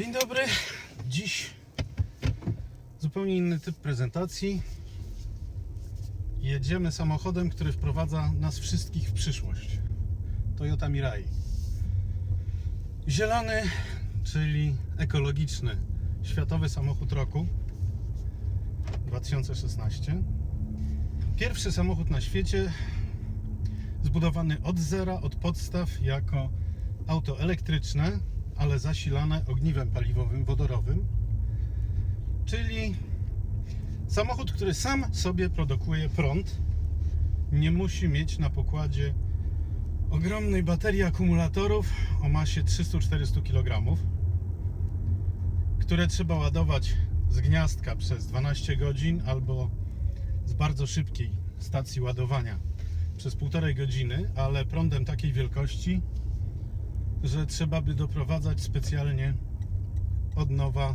Dzień dobry. Dziś zupełnie inny typ prezentacji. Jedziemy samochodem, który wprowadza nas wszystkich w przyszłość. Toyota Mirai. Zielony, czyli ekologiczny, światowy samochód roku 2016. Pierwszy samochód na świecie zbudowany od zera, od podstaw jako auto elektryczne, ale zasilane ogniwem paliwowym wodorowym, czyli samochód, który sam sobie produkuje prąd, nie musi mieć na pokładzie ogromnej baterii akumulatorów o masie 300-400 kg, które trzeba ładować z gniazdka przez 12 godzin albo z bardzo szybkiej stacji ładowania przez półtorej godziny, ale prądem takiej wielkości, że trzeba by doprowadzać specjalnie od nowa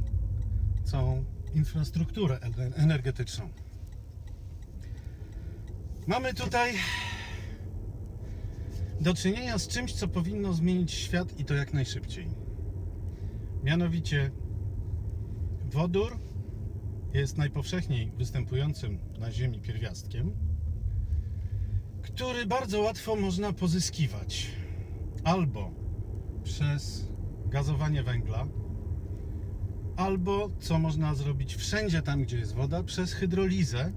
całą infrastrukturę ener- energetyczną. Mamy tutaj do czynienia z czymś, co powinno zmienić świat i to jak najszybciej. Mianowicie wodór jest najpowszechniej występującym na Ziemi pierwiastkiem, który bardzo łatwo można pozyskiwać albo przez gazowanie węgla, albo co można zrobić wszędzie tam, gdzie jest woda, przez hydrolizę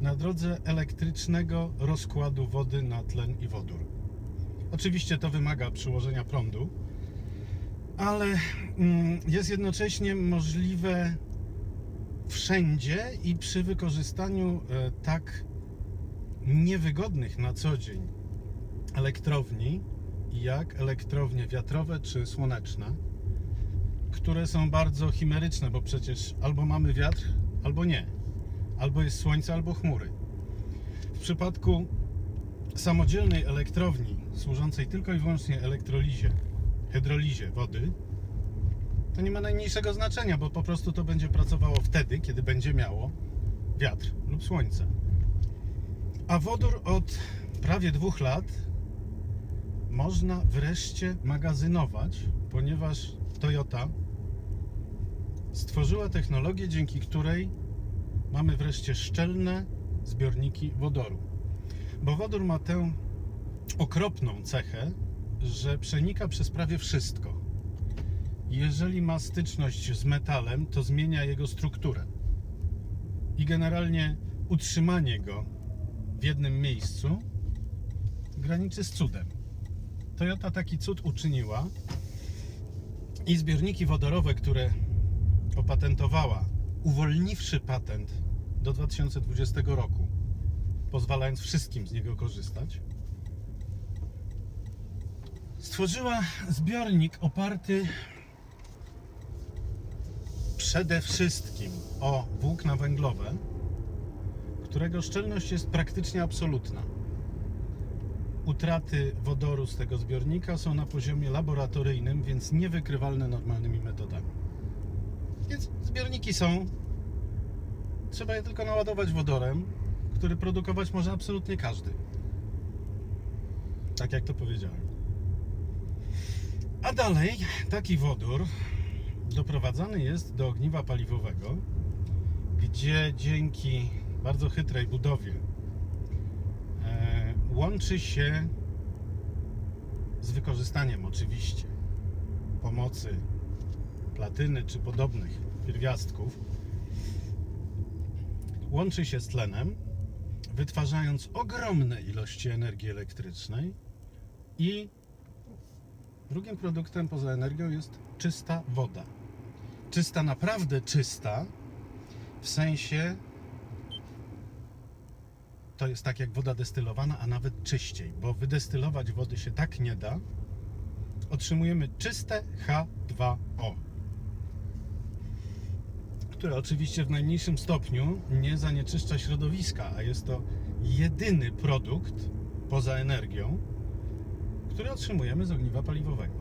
na drodze elektrycznego rozkładu wody na tlen i wodór. Oczywiście to wymaga przyłożenia prądu, ale mm, jest jednocześnie możliwe wszędzie i przy wykorzystaniu e, tak niewygodnych na co dzień elektrowni, jak elektrownie wiatrowe czy słoneczne, które są bardzo chimeryczne, bo przecież albo mamy wiatr, albo nie. Albo jest słońce, albo chmury. W przypadku samodzielnej elektrowni służącej tylko i wyłącznie elektrolizie, hydrolizie wody, to nie ma najmniejszego znaczenia, bo po prostu to będzie pracowało wtedy, kiedy będzie miało wiatr lub słońce. A wodór od prawie dwóch lat można wreszcie magazynować, ponieważ Toyota stworzyła technologię, dzięki której mamy wreszcie szczelne zbiorniki wodoru. Bo wodór ma tę okropną cechę, że przenika przez prawie wszystko. Jeżeli ma styczność z metalem, to zmienia jego strukturę. I generalnie utrzymanie go w jednym miejscu graniczy z cudem. Toyota taki cud uczyniła i zbiorniki wodorowe, które opatentowała, uwolniwszy patent do 2020 roku, pozwalając wszystkim z niego korzystać, stworzyła zbiornik oparty przede wszystkim o włókna węglowe, którego szczelność jest praktycznie absolutna. Utraty wodoru z tego zbiornika są na poziomie laboratoryjnym, więc niewykrywalne normalnymi metodami. Więc zbiorniki są. Trzeba je tylko naładować wodorem, który produkować może absolutnie każdy. Tak jak to powiedziałem. A dalej taki wodór doprowadzany jest do ogniwa paliwowego, gdzie dzięki bardzo chytrej budowie łączy się z wykorzystaniem oczywiście pomocy platyny czy podobnych pierwiastków, łączy się z tlenem, wytwarzając ogromne ilości energii elektrycznej i drugim produktem poza energią jest czysta woda. Czysta, naprawdę czysta, w sensie to jest tak jak woda destylowana, a nawet czyściej, bo wydestylować wody się tak nie da. Otrzymujemy czyste H2O, które oczywiście w najmniejszym stopniu nie zanieczyszcza środowiska, a jest to jedyny produkt poza energią, który otrzymujemy z ogniwa paliwowego.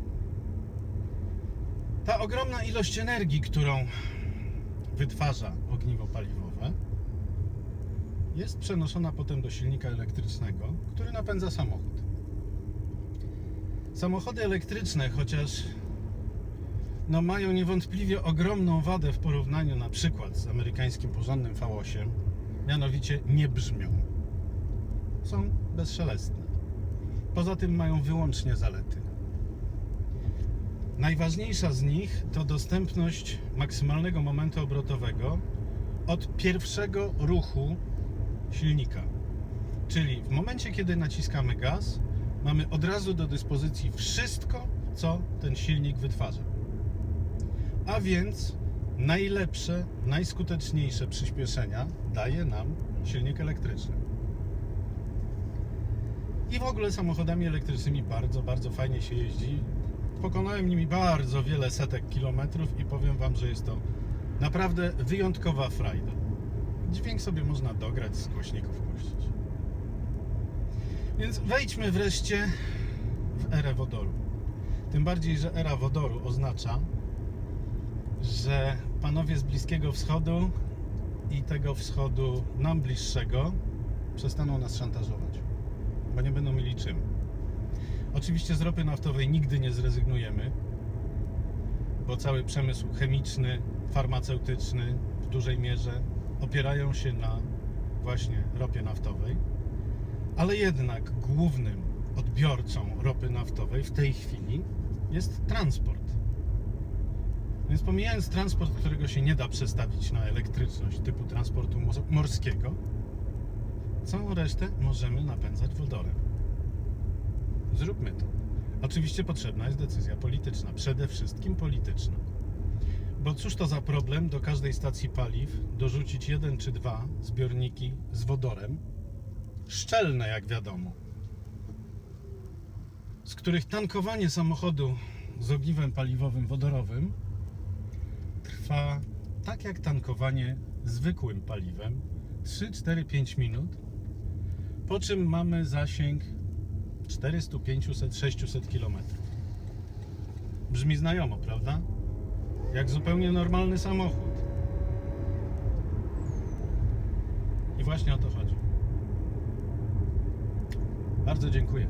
Ta ogromna ilość energii, którą wytwarza ogniwo paliwowe, jest przenoszona potem do silnika elektrycznego, który napędza samochód. Samochody elektryczne, chociaż no, mają niewątpliwie ogromną wadę w porównaniu na przykład z amerykańskim porządnym V8, mianowicie nie brzmią. Są bezszelestne. Poza tym mają wyłącznie zalety. Najważniejsza z nich to dostępność maksymalnego momentu obrotowego od pierwszego ruchu silnika. Czyli w momencie, kiedy naciskamy gaz, mamy od razu do dyspozycji wszystko, co ten silnik wytwarza. A więc najlepsze, najskuteczniejsze przyspieszenia daje nam silnik elektryczny. I w ogóle samochodami elektrycznymi bardzo, bardzo fajnie się jeździ. Pokonałem nimi bardzo wiele setek kilometrów i powiem Wam, że jest to naprawdę wyjątkowa frajda. Dźwięk sobie można dograć z głośników puścić. Więc wejdźmy wreszcie w erę wodoru. Tym bardziej, że era wodoru oznacza, że panowie z Bliskiego Wschodu i tego wschodu nam bliższego przestaną nas szantażować, bo nie będą mieli czym. Oczywiście z ropy naftowej nigdy nie zrezygnujemy, bo cały przemysł chemiczny, farmaceutyczny w dużej mierze opierają się na właśnie ropie naftowej, ale jednak głównym odbiorcą ropy naftowej w tej chwili jest transport. Więc pomijając transport, którego się nie da przestawić na elektryczność typu transportu morskiego, całą resztę możemy napędzać wodorem. Zróbmy to. Oczywiście potrzebna jest decyzja polityczna, przede wszystkim polityczna. Bo cóż to za problem do każdej stacji paliw dorzucić jeden czy dwa zbiorniki z wodorem, szczelne jak wiadomo, z których tankowanie samochodu z ogniwem paliwowym wodorowym trwa tak jak tankowanie zwykłym paliwem 3, 4, 5 minut, po czym mamy zasięg 400, 500, 600 km. Brzmi znajomo, prawda? Jak zupełnie normalny samochód. I właśnie o to chodzi. Bardzo dziękuję.